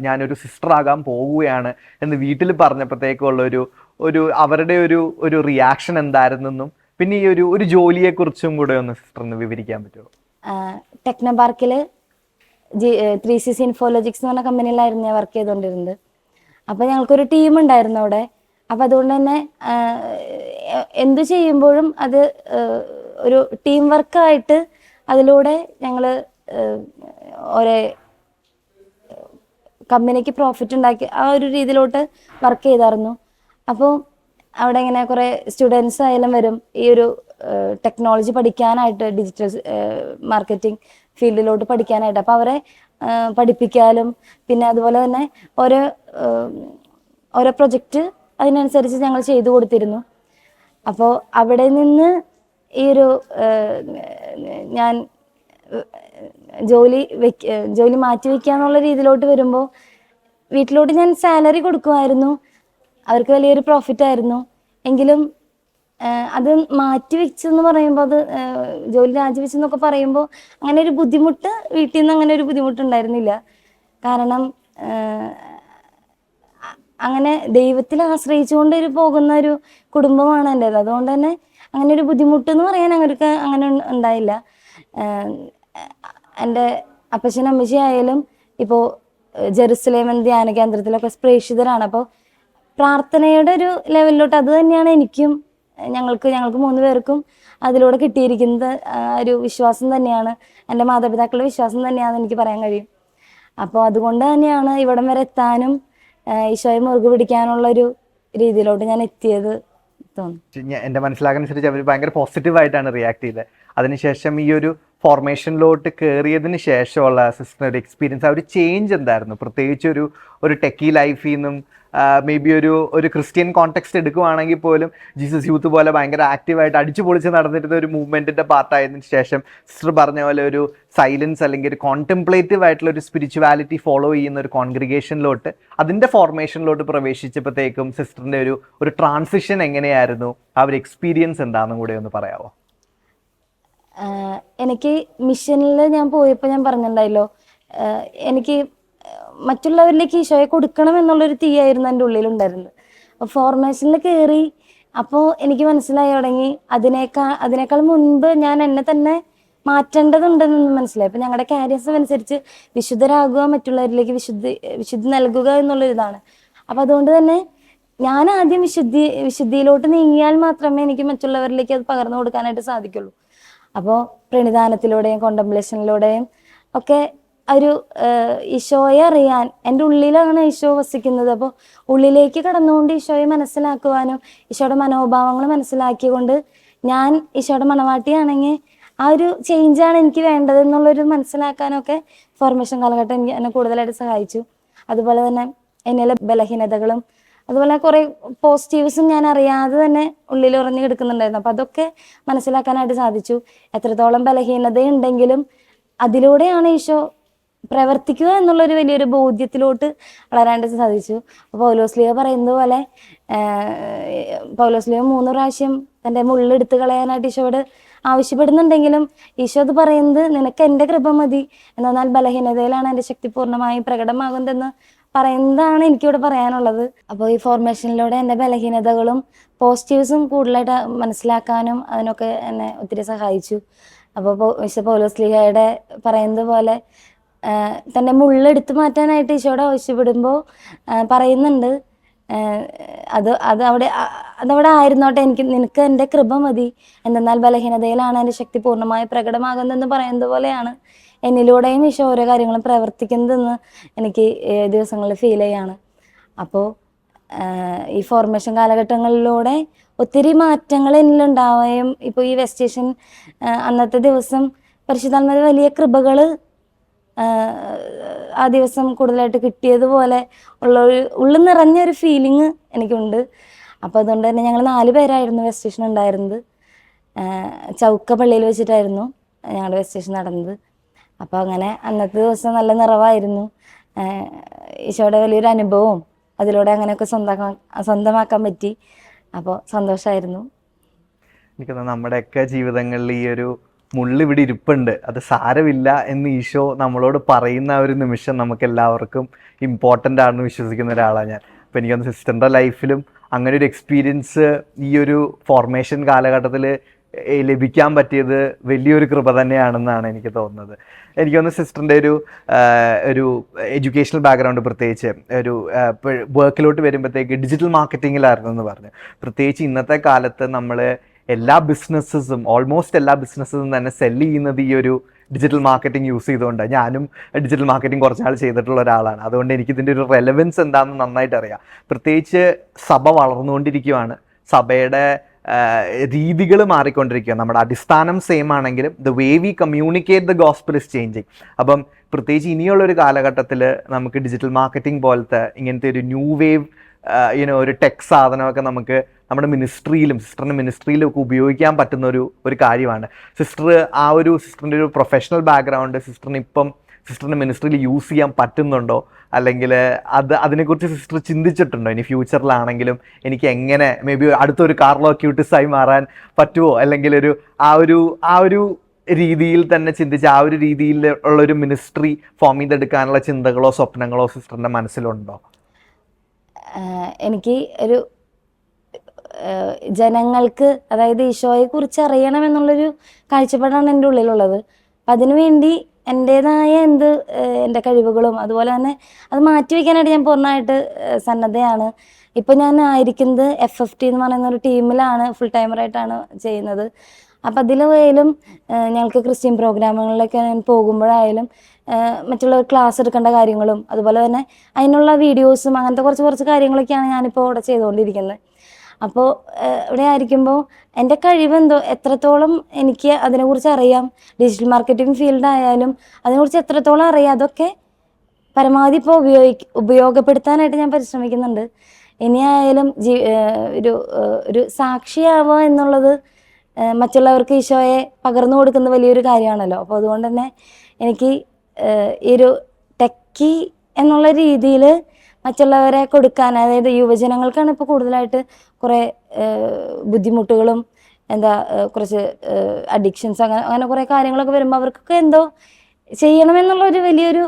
ഞാനൊരു സിസ്റ്റർ ആകാൻ പോവുകയാണ് എന്ന് വീട്ടിൽ പറഞ്ഞപ്പോഴത്തേക്കുള്ള ഒരു ഒരു അവരുടെ ഒരു ഒരു റിയാക്ഷൻ എന്തായിരുന്നെന്നും പിന്നെ ഈ ഒരു ഒരു ജോലിയെ കുറിച്ചും കൂടെ ഒന്ന് സിസ്റ്ററിന് വിവരിക്കാൻ പറ്റുമോ?
ടെക്നോപാർക്കിൽ ജി ത്രീ സി സി എന്ന് പറഞ്ഞ കമ്പനിയിലായിരുന്നു ഞാൻ വർക്ക് ചെയ്തുകൊണ്ടിരുന്നത് അപ്പോൾ ഞങ്ങൾക്കൊരു ടീം ഉണ്ടായിരുന്നു അവിടെ. അപ്പം അതുകൊണ്ട് തന്നെ എന്ത് ചെയ്യുമ്പോഴും അത് ഒരു ടീം വർക്കായിട്ട് അതിലൂടെ ഞങ്ങൾ ഒരേ കമ്പനിക്ക് പ്രോഫിറ്റ് ഉണ്ടാക്കി ആ ഒരു രീതിയിലോട്ട് വർക്ക് ചെയ്തായിരുന്നു. അപ്പോൾ അവിടെ ഇങ്ങനെ കുറേ സ്റ്റുഡൻസ് ആയാലും വരും. ഈ ഒരു ടെക്നോളജി പഠിക്കാനായിട്ട് ഡിജിറ്റൽ മാർക്കറ്റിംഗ് ഫീൽഡിലോട്ട് പഠിക്കാനായിട്ട്. അപ്പോൾ അവരെ പഠിപ്പിക്കാനും പിന്നെ അതുപോലെ തന്നെ ഓരോ ഓരോ പ്രൊജക്റ്റ് അതിനനുസരിച്ച് ഞങ്ങൾ ചെയ്തു കൊടുത്തിരുന്നു. അപ്പോൾ അവിടെ നിന്ന് ഈ ഒരു ഞാൻ ജോലി വെക്ക ജോലി മാറ്റി വെക്കുക എന്നുള്ള രീതിയിലോട്ട് വരുമ്പോൾ വീട്ടിലോട്ട് ഞാൻ സാലറി കൊടുക്കുമായിരുന്നു. അവർക്ക് വലിയൊരു പ്രോഫിറ്റ് ആയിരുന്നു. എങ്കിലും അത് മാറ്റി വെച്ചെന്ന് പറയുമ്പോൾ അത് ജോലി രാജിവെച്ചെന്നൊക്കെ പറയുമ്പോൾ അങ്ങനെ ഒരു ബുദ്ധിമുട്ട് വീട്ടിൽ നിന്ന് അങ്ങനെ ഒരു ബുദ്ധിമുട്ടുണ്ടായിരുന്നില്ല കാരണം അങ്ങനെ ദൈവത്തിൽ ആശ്രയിച്ചുകൊണ്ട് ഒരു പോകുന്ന ഒരു കുടുംബമാണ് എന്റേത് അതുകൊണ്ട് തന്നെ അങ്ങനെ ഒരു ബുദ്ധിമുട്ട് എന്ന് പറയാൻ അവർക്ക് അങ്ങനെ ഉണ്ടായില്ല. എന്റെ അപ്പച്ചനും അമ്മച്ചി ആയാലും ഇപ്പോൾ ജെറുസലേം ധ്യാന കേന്ദ്രത്തിലൊക്കെ പ്രേക്ഷിതരാണ്. അപ്പോൾ പ്രാർത്ഥനയുടെ ഒരു ലെവലിലോട്ട് അത് തന്നെയാണ് എനിക്കും ഞങ്ങൾക്ക് ഞങ്ങൾക്ക് മൂന്ന് പേർക്കും അതിലൂടെ കിട്ടിയിരിക്കുന്നത് ഒരു വിശ്വാസം തന്നെയാണ്. എന്റെ മാതാപിതാക്കളുടെ വിശ്വാസം തന്നെയാണെന്ന് എനിക്ക് പറയാൻ കഴിയും. അപ്പോൾ അതുകൊണ്ട് തന്നെയാണ് ഇവിടം വരെ എത്താനും ഈശോയെ മുറുകെ പിടിക്കാനുള്ള ഒരു രീതിയിലോട്ട് ഞാൻ എത്തിയത് തോന്നുന്നു.
എന്റെ മനസ്സിലാക്കനുസരിച്ച് അവർ ഭയങ്കര പോസിറ്റീവായിട്ടാണ് റിയാക്ട് ചെയ്തത്. അതിനുശേഷം ഈ ഒരു ഫോർമേഷനിലോട്ട് കയറിയതിന് ശേഷമുള്ള സിസ്റ്ററിന്റെ എക്സ്പീരിയൻസ് ആ ഒരു ചേഞ്ച് എന്തായിരുന്നു? പ്രത്യേകിച്ച് ഒരു ഒരു ടെക്കി ലൈഫിൽ നിന്നും മേ ബി ഒരു ഒരു ക്രിസ്ത്യൻ കോണ്ടെക്സ്റ്റ് എടുക്കുവാണെങ്കിൽ പോലും ജീസസ് യൂത്ത് പോലെ ഭയങ്കര ആക്റ്റീവായിട്ട് അടിച്ചു പൊളിച്ച് നടന്നിരുന്ന ഒരു മൂവ്മെന്റിന്റെ പാർട്ടായതിനു ശേഷം സിസ്റ്റർ പറഞ്ഞ പോലെ ഒരു സൈലൻസ് അല്ലെങ്കിൽ ഒരു കോൺടെംപ്ലേറ്റീവ് ആയിട്ടുള്ള ഒരു സ്പിരിച്വാലിറ്റി ഫോളോ ചെയ്യുന്ന ഒരു കോൺഗ്രിഗേഷനിലോട്ട് അതിന്റെ ഫോർമേഷനിലോട്ട് പ്രവേശിച്ചപ്പോഴത്തേക്കും സിസ്റ്ററിന്റെ ഒരു ഒരു ട്രാൻസിഷൻ എങ്ങനെയായിരുന്നു? ആ ഒരു എക്സ്പീരിയൻസ് എന്താണെന്നും കൂടെ ഒന്ന് പറയാമോ
എനിക്ക് മിഷനിൽ ഞാൻ പോയപ്പോൾ ഞാൻ പറഞ്ഞിട്ടുണ്ടായല്ലോ. എനിക്ക് മറ്റുള്ളവരിലേക്ക് ഈശോയെ കൊടുക്കണം എന്നുള്ളൊരു തീയായിരുന്നു എന്റെ ഉള്ളിലുണ്ടായിരുന്നത്. അപ്പോൾ ഫോർമേഷനിൽ കയറി അപ്പോൾ എനിക്ക് മനസ്സിലായി തുടങ്ങി അതിനേക്കാൾ അതിനേക്കാൾ മുൻപ് ഞാൻ എന്നെ തന്നെ മാറ്റേണ്ടതുണ്ടെന്ന് മനസ്സിലായി. അപ്പം ഞങ്ങളുടെ കാരിയസം അനുസരിച്ച് വിശുദ്ധരാകുക മറ്റുള്ളവരിലേക്ക് വിശുദ്ധി വിശുദ്ധി നൽകുക എന്നുള്ളൊരിതാണ്. അപ്പം അതുകൊണ്ട് തന്നെ ഞാൻ ആദ്യം വിശുദ്ധി വിശുദ്ധിയിലോട്ട് നീങ്ങിയാൽ മാത്രമേ എനിക്ക് മറ്റുള്ളവരിലേക്ക് അത് പകർന്നു കൊടുക്കാനായിട്ട് സാധിക്കുള്ളൂ. അപ്പോൾ പ്രണിധാനത്തിലൂടെയും കോണ്ടംപ്ലേഷനിലൂടെയും ഒക്കെ ഒരു ഈശോയെ അറിയാൻ എന്റെ ഉള്ളിലാണ് ഈശോ വസിക്കുന്നത്. അപ്പോൾ ഉള്ളിലേക്ക് കടന്നുകൊണ്ട് ഈശോയെ മനസ്സിലാക്കുവാനും ഈശോയുടെ മനോഭാവങ്ങൾ മനസ്സിലാക്കിക്കൊണ്ട് ഞാൻ ഈശോയുടെ മണവാട്ടിയാണെങ്കിൽ ആ ഒരു ചേഞ്ചാണ് എനിക്ക് വേണ്ടത് എന്നുള്ളൊരു മനസ്സിലാക്കാനൊക്കെ ഫോർമേഷൻ കാലഘട്ടം എനിക്ക് എന്നെ കൂടുതലായിട്ട് സഹായിച്ചു. അതുപോലെ തന്നെ എന്നിലെ ബലഹീനതകളും അതുപോലെ കുറേ പോസിറ്റീവ്സും ഞാൻ അറിയാതെ തന്നെ ഉള്ളിൽ ഉറഞ്ഞു കിടക്കുന്നുണ്ടായിരുന്നു. അപ്പം അതൊക്കെ മനസ്സിലാക്കാനായിട്ട് സാധിച്ചു. എത്രത്തോളം ബലഹീനതയുണ്ടെങ്കിലും അതിലൂടെയാണ് ഈശോ പ്രവർത്തിക്കുക എന്നുള്ളൊരു വലിയൊരു ബോധ്യത്തിലോട്ട് വളരാണ്ട് സാധിച്ചു. അപ്പോൾ പൗലോസ്ലിയ പറയുന്നത് പോലെ പൗലോസ്ലിയ മൂന്ന് പ്രാവശ്യം തന്റെ മുള്ളെടുത്ത് കളയാനായിട്ട് ഈശോയോട് ആവശ്യപ്പെടുന്നുണ്ടെങ്കിലും ഈശോ അത് പറയുന്നത് നിനക്ക് എന്റെ കൃപ മതി. എന്നാൽ ബലഹീനതയിലാണ് എന്റെ ശക്തി പൂർണമായും പ്രകടമാകുന്നതെന്ന് പറയുന്നതാണ് എനിക്കിവിടെ പറയാനുള്ളത്. അപ്പോൾ ഈ ഫോർമേഷനിലൂടെ എന്റെ ബലഹീനതകളും പോസിറ്റീവ്സും കൂടുതലായിട്ട് മനസ്സിലാക്കാനും അതിനൊക്കെ എന്നെ ഒത്തിരി സഹായിച്ചു. അപ്പോൾ വിശുദ്ധ പൗലോസ്ലിഹയുടെ പറയുന്നത് പോലെ തന്റെ മുള്ളെടുത്ത് മാറ്റാനായിട്ട് ഈശോയോട് ആവശ്യപ്പെടുമ്പോൾ പറയുന്നുണ്ട്. അത് അത് അവിടെ അതവിടെ ആയിരുന്നോട്ടെ എനിക്ക് നിനക്ക് എന്റെ കൃപ മതി. എന്തെന്നാൽ ബലഹീനതയിലാണ് എന്റെ ശക്തി പൂർണമായി പ്രകടമാകുന്നതെന്ന് പറയുന്നത് പോലെയാണ്. എന്നിലൂടെയും ഈശോ ഓരോ കാര്യങ്ങളും പ്രവർത്തിക്കുന്നതെന്ന് എനിക്ക് ദിവസങ്ങളിൽ ഫീൽ ചെയ്യാണ്. അപ്പോൾ ഈ ഫോർമേഷൻ കാലഘട്ടങ്ങളിലൂടെ ഒത്തിരി മാറ്റങ്ങൾ എന്നിലുണ്ടാവുകയും ഇപ്പോൾ ഈ വെസ്റ്റേഷൻ അന്നത്തെ ദിവസം പരിശുദ്ധാത്മ വലിയ കൃപകൾ ആ ദിവസം കൂടുതലായിട്ട് കിട്ടിയതുപോലെ ഉള്ള ഒരു ഉള്ളിൽ നിറഞ്ഞൊരു ഫീലിംഗ് എനിക്കുണ്ട്. അപ്പോൾ അതുകൊണ്ട് തന്നെ ഞങ്ങൾ നാല് പേരായിരുന്നു വെസ്റ്റ് സ്റ്റേഷൻ ഉണ്ടായിരുന്നത്. ചൗക്ക പള്ളിയിൽ വെച്ചിട്ടായിരുന്നു ഞങ്ങളുടെ വെസ്റ്റ് സ്റ്റേഷൻ നടന്നത്. അപ്പോൾ അങ്ങനെ അന്നത്തെ ദിവസം നല്ല നിറവായിരുന്നു. ഈശോയുടെ വലിയൊരു അനുഭവവും അതിലൂടെ അങ്ങനെയൊക്കെ സ്വന്തമാക്കാൻ സ്വന്തമാക്കാൻ പറ്റി. അപ്പോൾ സന്തോഷമായിരുന്നു
നമ്മുടെയൊക്കെ ജീവിതങ്ങളിൽ ഈ ഒരു മുള്ള് ഇവിടെ ഇരിപ്പുണ്ട്. അത് സാരമില്ല എന്ന് ഈശോ നമ്മളോട് പറയുന്ന ഒരു നിമിഷം നമുക്ക് എല്ലാവർക്കും ഇമ്പോർട്ടന്റ് ആണെന്ന് വിശ്വസിക്കുന്ന ഒരാളാണ് ഞാൻ. അപ്പോൾ എനിക്കൊന്ന് സിസ്റ്ററിന്റെ ലൈഫിലും അങ്ങനെ ഒരു എക്സ്പീരിയൻസ് ഈ ഒരു ഫോർമേഷൻ കാലഘട്ടത്തിൽ ലഭിക്കാൻ പറ്റിയത് വലിയൊരു കൃപ തന്നെയാണെന്നാണ് എനിക്ക് തോന്നുന്നത്. എനിക്ക് സിസ്റ്ററിന്റെ ഒരു ഒരു എഡ്യൂക്കേഷണൽ ബാക്ക്ഗ്രൗണ്ട് പ്രത്യേകിച്ച് ഒരു വർക്കിലോട്ട് വരുമ്പോഴത്തേക്ക് ഡിജിറ്റൽ മാർക്കറ്റിങ്ങിലായിരുന്നു എന്ന് പറഞ്ഞു. പ്രത്യേകിച്ച് ഇന്നത്തെ കാലത്ത് നമ്മൾ എല്ലാ ബിസിനസ്സസും ഓൾമോസ്റ്റ് എല്ലാ ബിസിനസ്സും തന്നെ സെല്ല് ചെയ്യുന്നത് ഈ ഒരു ഡിജിറ്റൽ മാർക്കറ്റിംഗ് യൂസ് ചെയ്തുകൊണ്ട് ഞാനും ഡിജിറ്റൽ മാർക്കറ്റിംഗ് കുറച്ച് നാൾ ചെയ്തിട്ടുള്ള ഒരാളാണ്. അതുകൊണ്ട് എനിക്ക് ഇതിന്റെ ഒരു റെലവൻസ് എന്താണെന്ന് നന്നായിട്ട് അറിയാം. പ്രത്യേകിച്ച് സഭ വളർന്നുകൊണ്ടിരിക്കുകയാണ് സഭയുടെ രീതികൾ മാറിക്കൊണ്ടിരിക്കുക നമ്മുടെ അടിസ്ഥാനം സെയിം ആണെങ്കിലും the way we communicate the gospel is changing അപ്പം പ്രത്യേകിച്ച് ഇനിയുള്ള ഒരു കാലഘട്ടത്തിൽ നമുക്ക് ഡിജിറ്റൽ മാർക്കറ്റിംഗ് പോലത്തെ ഇങ്ങനത്തെ ഒരു ന്യൂ വേവ് യുനോ ഒരു ടെക് സാധനമൊക്കെ നമുക്ക് നമ്മുടെ മിനിസ്ട്രിയിലും സിസ്റ്ററിന്റെ മിനിസ്ട്രിയിലും ഒക്കെ ഉപയോഗിക്കാൻ പറ്റുന്ന ഒരു ഒരു കാര്യമാണ്. സിസ്റ്റർ ആ ഒരു സിസ്റ്ററിന്റെ ഒരു പ്രൊഫഷണൽ ബാക്ക്ഗ്രൗണ്ട് സിസ്റ്ററിന് ഇപ്പം സിസ്റ്ററിന്റെ മിനിസ്ട്രിയിൽ യൂസ് ചെയ്യാൻ പറ്റുന്നുണ്ടോ? അല്ലെങ്കിൽ അത് അതിനെക്കുറിച്ച് സിസ്റ്റർ ചിന്തിച്ചിട്ടുണ്ടോ? ഇനി ഫ്യൂച്ചറിലാണെങ്കിലും എനിക്ക് എങ്ങനെ മേ ബി അടുത്തൊരു കാർലോ ക്യൂട്ടിസായി മാറാൻ പറ്റുമോ അല്ലെങ്കിൽ ഒരു ആ ഒരു ആ ഒരു രീതിയിൽ തന്നെ ചിന്തിച്ച് ആ ഒരു രീതിയിൽ ഉള്ളൊരു മിനിസ്ട്രി ഫോം ചെയ്തെടുക്കാനുള്ള ചിന്തകളോ സ്വപ്നങ്ങളോ സിസ്റ്ററിന്റെ മനസ്സിലുണ്ടോ?
എനിക്ക് ഒരു ജനങ്ങൾക്ക് അതായത് ഈശോയെ കുറിച്ച് അറിയണം എന്നുള്ളൊരു കാഴ്ചപ്പാടാണ് എന്റെ ഉള്ളിലുള്ളത്. അപ്പം അതിനുവേണ്ടി എന്റേതായ എന്ത് എന്റെ കഴിവുകളും അതുപോലെ തന്നെ അത് മാറ്റിവെക്കാനായിട്ട് ഞാൻ പൂർണമായിട്ട് സന്നദ്ധയാണ്. ഇപ്പം ഞാൻ ആയിരിക്കുന്നത് എഫ് എഫ് ടി എന്ന് പറയുന്ന ഒരു ടീമിലാണ് ഫുൾ ടൈമറായിട്ടാണ് ചെയ്യുന്നത്. അപ്പം അതിലായാലും ഞങ്ങൾക്ക് ക്രിസ്ത്യൻ പ്രോഗ്രാമുകളിലൊക്കെ പോകുമ്പോഴായാലും മറ്റുള്ളവർ ക്ലാസ് എടുക്കേണ്ട കാര്യങ്ങളും അതുപോലെ തന്നെ അതിനുള്ള വീഡിയോസും അങ്ങനത്തെ കുറച്ച് കുറച്ച് കാര്യങ്ങളൊക്കെയാണ് ഞാനിപ്പോൾ ഇവിടെ ചെയ്തുകൊണ്ടിരിക്കുന്നത്. അപ്പോൾ ഇവിടെ ആയിരിക്കുമ്പോൾ എന്റെ കഴിവെന്തോ എത്രത്തോളം എനിക്ക് അതിനെക്കുറിച്ച് അറിയാം ഡിജിറ്റൽ മാർക്കറ്റിംഗ് ഫീൽഡ് ആയാലും അതിനെക്കുറിച്ച് എത്രത്തോളം അറിയാം അതൊക്കെ പരമാവധി ഇപ്പോൾ ഉപയോഗി ഉപയോഗപ്പെടുത്താനായിട്ട് ഞാൻ പരിശ്രമിക്കുന്നുണ്ട്. ഇനിയായാലും ജീ ഒരു ഒരു സാക്ഷിയാവുക എന്നുള്ളത് മറ്റുള്ളവർക്ക് ഈശോയെ പകർന്നു കൊടുക്കുന്ന വലിയൊരു കാര്യമാണല്ലോ. അപ്പോൾ അതുകൊണ്ട് തന്നെ എനിക്ക് ഈ ഒരു ടെക്കി എന്നുള്ള രീതിയിൽ മറ്റുള്ളവരെ കൊടുക്കാൻ അതായത് യുവജനങ്ങൾക്കാണ് ഇപ്പോൾ കൂടുതലായിട്ട് കുറേ ബുദ്ധിമുട്ടുകളും എന്താ കുറച്ച് അഡിക്ഷൻസ് അങ്ങനെ അങ്ങനെ കുറേ കാര്യങ്ങളൊക്കെ വരുമ്പോൾ അവർക്കൊക്കെ എന്തോ ചെയ്യണമെന്നുള്ള ഒരു വലിയൊരു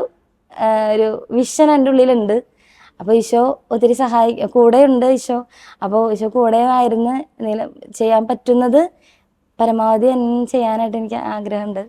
ഒരു വിഷൻ എന്റെ ഉള്ളിലുണ്ട്. അപ്പോൾ ഈശോ ഒത്തിരി സഹായി കൂടെയുണ്ട് ഈശോ. അപ്പോൾ ഈശോ കൂടെ ആയിരുന്നു എന്തെങ്കിലും ചെയ്യാൻ പറ്റുന്നത് പരമാവധി എന്നും ചെയ്യാനായിട്ട് എനിക്ക് ആഗ്രഹമുണ്ട്.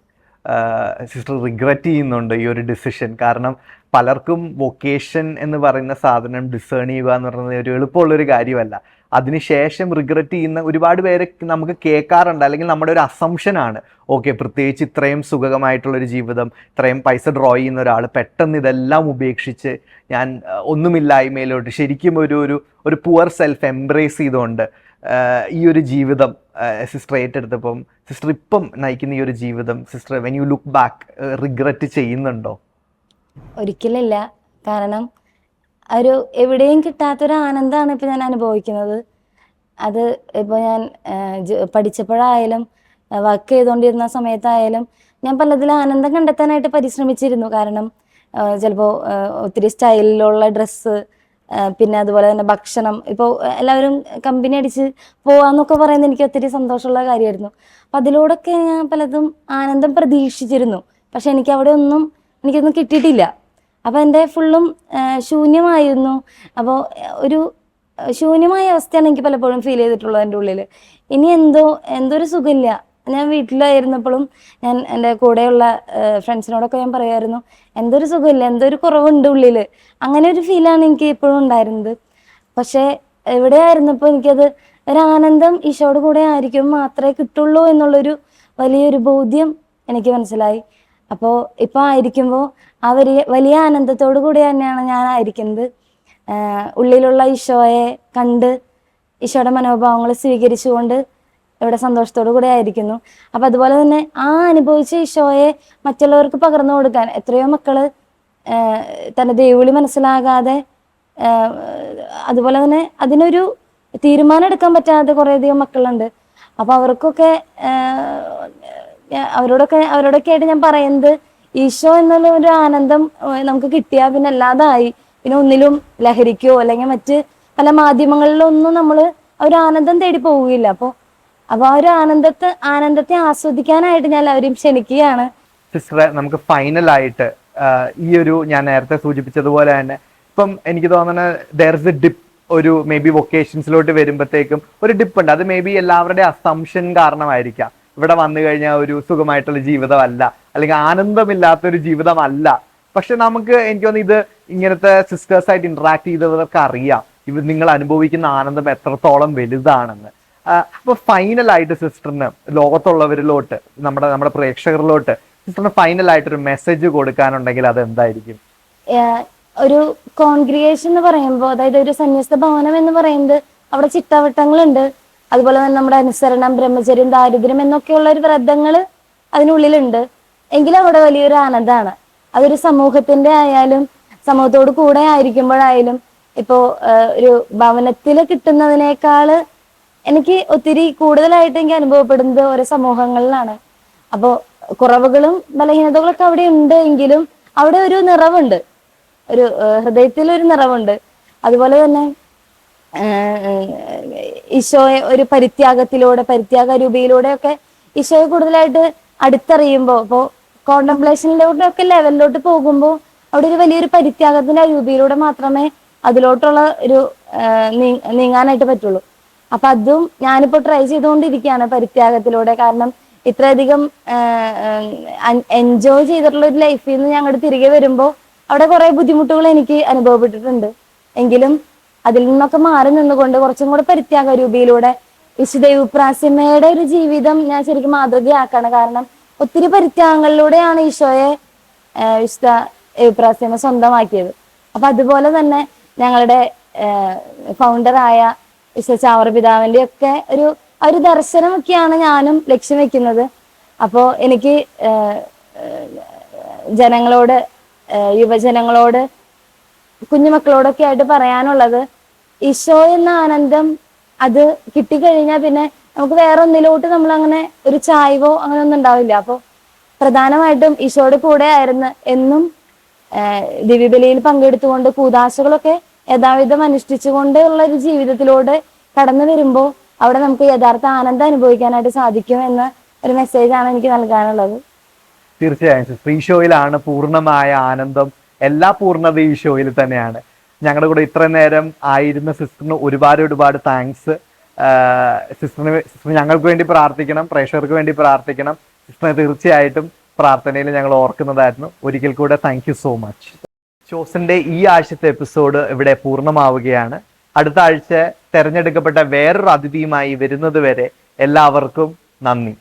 സിസ്റ്റർ റിഗ്രറ്റ് ചെയ്യുന്നുണ്ട് ഈ ഒരു ഡിസിഷൻ കാരണം പലർക്കും വൊക്കേഷൻ എന്ന് പറയുന്ന സാധനം ഡിസേൺ ചെയ്യുക എന്ന് പറയുന്നത് ഒരു എളുപ്പമുള്ളൊരു കാര്യമല്ല. അതിനുശേഷം റിഗ്രറ്റ് ചെയ്യുന്ന ഒരുപാട് പേരെ നമുക്ക് കേൾക്കാറുണ്ട്. അല്ലെങ്കിൽ നമ്മുടെ ഒരു അസംഷൻ ആണ്. ഓക്കെ പ്രത്യേകിച്ച് ഇത്രയും സുഖകമായിട്ടുള്ളൊരു ജീവിതം ഇത്രയും പൈസ ഡ്രോ ചെയ്യുന്ന ഒരാൾ പെട്ടെന്ന് ഇതെല്ലാം ഉപേക്ഷിച്ച് ഞാൻ ഒന്നുമില്ലായ്മയിലോട്ട് ശരിക്കും ഒരു ഒരു ഒരു പുവർ സെൽഫ് എംബ്രേസ് ചെയ്തുകൊണ്ട് ഈ ഒരു ജീവിതം സിസ്റ്റർ ഏറ്റെടുത്തപ്പം സിസ്റ്റർ ഇപ്പം നയിക്കുന്ന ഈ ഒരു ജീവിതം sister when you look back regret ചെയ്യുന്നുണ്ടോ?
ഒരിക്കലില്ല. കാരണം ഒരു എവിടെയും കിട്ടാത്തൊരു ആനന്ദമാണ് ഇപ്പം ഞാൻ അനുഭവിക്കുന്നത്. അത് ഇപ്പോൾ ഞാൻ പഠിച്ചപ്പോഴായാലും വർക്ക് ചെയ്തുകൊണ്ടിരുന്ന സമയത്തായാലും ഞാൻ പലതിലും ആനന്ദം കണ്ടെത്താനായിട്ട് പരിശ്രമിച്ചിരുന്നു. കാരണം ചിലപ്പോൾ ഒത്തിരി സ്റ്റൈലിലുള്ള ഡ്രസ്സ് പിന്നെ അതുപോലെ തന്നെ ഭക്ഷണം. ഇപ്പോൾ എല്ലാവരും കമ്പനി അടിച്ച് പോവാന്നൊക്കെ പറയുന്നത് എനിക്ക് ഒത്തിരി സന്തോഷമുള്ള കാര്യമായിരുന്നു. അപ്പം അതിലൂടെയൊക്കെ ഞാൻ പലതും ആനന്ദം പ്രതീക്ഷിച്ചിരുന്നു. പക്ഷെ എനിക്ക് അവിടെ ഒന്നും എനിക്കൊന്നും കിട്ടിയിട്ടില്ല. അപ്പോൾ എന്റെ ഫുള്ളും ശൂന്യമായിരുന്നു. അപ്പോൾ ഒരു ശൂന്യമായ അവസ്ഥയാണ് എനിക്ക് പലപ്പോഴും ഫീൽ ചെയ്തിട്ടുള്ളത് എന്റെ ഉള്ളിൽ ഇനി എന്തോ എന്തോ ഒരു സുഖമില്ല. ഞാൻ വീട്ടിലായിരുന്നപ്പോഴും ഞാൻ എന്റെ കൂടെയുള്ള ഫ്രണ്ട്സിനോടൊക്കെ ഞാൻ പറയായിരുന്നു എന്തൊരു സുഖമില്ല? എന്തൊരു കുറവുണ്ട് ഉള്ളിൽ അങ്ങനെ ഒരു ഫീലാണ് എനിക്ക് ഇപ്പോഴും ഉണ്ടായിരുന്നത്. പക്ഷേ എവിടെയായിരുന്നപ്പോൾ എനിക്കത് ഒരു ആനന്ദം ഈശോട് കൂടെ ആയിരിക്കും മാത്രമേ കിട്ടുള്ളൂ എന്നുള്ളൊരു വലിയൊരു ബോധ്യം എനിക്ക് മനസ്സിലായി. അപ്പോൾ ഇപ്പോൾ ആയിരിക്കുമ്പോൾ ആ വലിയ വലിയ ആനന്ദത്തോടു കൂടി തന്നെയാണ് ഞാൻ ആയിരിക്കുന്നത്. ഉള്ളിലുള്ള ഈശോയെ കണ്ട് ഈശോയുടെ മനോഭാവങ്ങൾ സ്വീകരിച്ചുകൊണ്ട് ഇവിടെ സന്തോഷത്തോടു കൂടെ ആയിരിക്കുന്നു. അപ്പം അതുപോലെ തന്നെ ആ അനുഭവിച്ച ഈശോയെ മറ്റുള്ളവർക്ക് പകർന്നു കൊടുക്കാൻ എത്രയോ മക്കൾ തന്റെ ദൈവവിളി മനസ്സിലാകാതെ അതുപോലെ തന്നെ അതിനൊരു തീരുമാനം എടുക്കാൻ പറ്റാതെ കുറേയധികം മക്കളുണ്ട്. അപ്പൊ അവർക്കൊക്കെ അവരോടൊക്കെ അവരോടൊക്കെ ആയിട്ട് ഞാൻ പറയുന്നത് ഈശോ എന്നുള്ള ഒരു ആനന്ദം നമുക്ക് കിട്ടിയാൽ പിന്നെ അല്ലാതായി. പിന്നെ ഒന്നിലും ലഹരിക്കോ അല്ലെങ്കിൽ മറ്റ് പല മാധ്യമങ്ങളിലൊന്നും നമ്മൾ ഒരു ആനന്ദം തേടി പോവുകയില്ല. അപ്പോൾ അപ്പൊ ആ ഒരു ആനന്ദത്തെ ആനന്ദത്തെ ആസ്വദിക്കാനായിട്ട് ഞാൻ എല്ലാവരെയും ക്ഷണിക്കുകയാണ്.
സിസ്റ്ററെ നമുക്ക് ഫൈനൽ ആയിട്ട് ഈ ഒരു ഞാൻ നേരത്തെ സൂചിപ്പിച്ചതുപോലെ തന്നെ ഇപ്പം എനിക്ക് തോന്നുന്നത് ദർ ഇസ് എ ഡിപ്പ് ഒരു മേ ബി വൊക്കേഷൻസിലോട്ട് വരുമ്പോഴത്തേക്കും ഒരു ഡിപ്പ് ഉണ്ട്. അത് മേ ബി എല്ലാവരുടെ അസംഷൻ കാരണമായിരിക്കാം. ഇവിടെ വന്നു കഴിഞ്ഞാൽ ഒരു സുഖമായിട്ടുള്ള ജീവിതമല്ല അല്ലെങ്കിൽ ആനന്ദമില്ലാത്തൊരു ജീവിതമല്ല. പക്ഷെ നമുക്ക് എനിക്ക് തോന്നുന്നു ഇത് ഇങ്ങനത്തെ സിസ്റ്റേഴ്സായിട്ട് ഇന്ററാക്ട് ചെയ്തവർക്ക് അറിയാം. ഇത് നിങ്ങൾ അനുഭവിക്കുന്ന ആനന്ദം എത്രത്തോളം വലുതാണെന്ന്. അപ്പൊ ഫൈനലായിട്ട് സിസ്റ്ററിന് ലോകത്തുള്ളവരിലോട്ട് നമ്മുടെ നമ്മുടെ പ്രേക്ഷകരിലോട്ട് സിസ്റ്ററിന് ഫൈനലായിട്ട് ഒരു മെസ്സേജ് കൊടുക്കാനുണ്ടെങ്കിൽ അത് എന്തായിരിക്കും
ഒരു കോൺഗ്രിഗേഷൻ എന്ന് പറയുമ്പോൾ അതായത് ഒരു സന്യസ്ത ഭവനം എന്ന് പറയുന്നത് അവിടെ ചിട്ടവട്ടങ്ങളുണ്ട്. അതുപോലെ തന്നെ നമ്മുടെ അനുസരണം ബ്രഹ്മചര്യം ദാരിദ്ര്യം എന്നൊക്കെയുള്ള ഒരു വ്രതങ്ങൾ അതിനുള്ളിലുണ്ട്. എങ്കിലും അവിടെ വലിയൊരു ആനന്ദമാണ്. അതൊരു സമൂഹത്തിന്റെ ആയാലും സമൂഹത്തോട് കൂടെ ആയിരിക്കുമ്പോഴായാലും ഇപ്പോ ഒരു ഭവനത്തിൽ കിട്ടുന്നതിനേക്കാൾ എനിക്ക് ഒത്തിരി കൂടുതലായിട്ട് എനിക്ക് അനുഭവപ്പെടുന്നത് ഓരോ സമൂഹങ്ങളിലാണ്. അപ്പോൾ കുറവുകളും ബലഹീനതകളൊക്കെ അവിടെ ഉണ്ട് എങ്കിലും അവിടെ ഒരു നിറവുണ്ട്. ഒരു ഹൃദയത്തിൽ ഒരു നിറവുണ്ട്. അതുപോലെ തന്നെ ഈശോയെ ഒരു പരിത്യാഗത്തിലൂടെ പരിത്യാഗ രൂപയിലൂടെ ഒക്കെ ഈശോയെ കൂടുതലായിട്ട് അടുത്തറിയുമ്പോൾ കോണ്ടംപ്ലേഷനിലൂടെ ഒക്കെ ലെവലിലോട്ട് പോകുമ്പോൾ അവിടെ ഒരു വലിയൊരു പരിത്യാഗത്തിന്റെ രൂപയിലൂടെ മാത്രമേ അതിലോട്ടുള്ള ഒരു നീങ്ങാനായിട്ട് പറ്റുള്ളൂ. അപ്പൊ അതും ഞാനിപ്പോ ട്രൈ ചെയ്തുകൊണ്ടിരിക്കുകയാണ് പരിത്യാഗത്തിലൂടെ. കാരണം ഇത്രയധികം എൻജോയ് ചെയ്തിട്ടുള്ള ഒരു ലൈഫിൽ നിന്ന് ഞങ്ങൾ തിരികെ വരുമ്പോൾ അവിടെ കുറെ ബുദ്ധിമുട്ടുകൾ എനിക്ക് അനുഭവപ്പെട്ടിട്ടുണ്ട്. എങ്കിലും അതിൽ നിന്നൊക്കെ മാറി നിന്നുകൊണ്ട് കുറച്ചും കൂടെ പരിത്യാഗ രൂപയിലൂടെ യുപ്രാസ്യമയുടെ ഒരു ജീവിതം ഞാൻ ശരിക്കും മാതൃകയാക്കാണ്. കാരണം ഒത്തിരി പരിത്യാഗങ്ങളിലൂടെയാണ് ഈശോയെ വിശുദ്ധ യുപ്രാസ്യമ സ്വന്തമാക്കിയത്. അപ്പൊ അതുപോലെ തന്നെ ഞങ്ങളുടെ ഫൗണ്ടറായ വിശുദ്ധ ചാവറ പിതാവിന്റെ ഒക്കെ ഒരു ഒരു ദർശനമൊക്കെയാണ് ഞാനും ലക്ഷ്യം വെക്കുന്നത്. അപ്പോ എനിക്ക് ജനങ്ങളോട് യുവജനങ്ങളോട് കുഞ്ഞുമക്കളോടൊക്കെ ആയിട്ട് പറയാനുള്ളത് ഈശോ എന്ന ആനന്ദം അത് കിട്ടിക്കഴിഞ്ഞാൽ പിന്നെ നമുക്ക് വേറെ ഒന്നിലോട്ട് നമ്മൾ അങ്ങനെ ഒരു ചായ്വോ അങ്ങനെ ഒന്നും ഉണ്ടാവില്ല. അപ്പോ പ്രധാനമായിട്ടും ഈശോയുടെ കൂടെ ആയിരുന്നു എന്നും ദിവ്യബലിയിൽ പങ്കെടുത്തുകൊണ്ട് കൂതാശകളൊക്കെ യഥാവിധം അനുഷ്ഠിച്ചുകൊണ്ടുള്ള ഒരു ജീവിതത്തിലൂടെ കടന്നു വരുമ്പോൾ അവിടെ നമുക്ക് യഥാർത്ഥ ആനന്ദം അനുഭവിക്കാനായിട്ട് സാധിക്കും എന്ന ഒരു ആണ് എനിക്ക് നൽകാനുള്ളത്.
തീർച്ചയായും സിസ്റ്റർ ഷോയിലാണ് പൂർണമായ ആനന്ദം എല്ലാ പൂർണത ഈ ഷോയിൽ തന്നെയാണ്. ഞങ്ങളുടെ കൂടെ ഇത്ര നേരം ആയിരുന്ന സിസ്റ്ററിന് ഒരുപാട് ഒരുപാട് താങ്ക്സ് സിസ്റ്ററിന് സിസ്റ്റർ ഞങ്ങൾക്ക് വേണ്ടി പ്രാർത്ഥിക്കണം പ്രേക്ഷകർക്ക് വേണ്ടി പ്രാർത്ഥിക്കണം. സിസ്റ്ററിനെ തീർച്ചയായിട്ടും പ്രാർത്ഥനയിൽ ഞങ്ങൾ ഓർക്കുന്നതായിരുന്നു. ഒരിക്കൽ കൂടെ താങ്ക് സോ മച്ച് ഷോസിന്റെ ഈ ആഴ്ചത്തെ എപ്പിസോഡ് ഇവിടെ പൂർണമാവുകയാണ്. അടുത്ത ആഴ്ച തെരഞ്ഞെടുക്കപ്പെട്ട വേറൊരു അതിഥിയുമായി വരുന്നത് വരെ എല്ലാവർക്കും നന്ദി.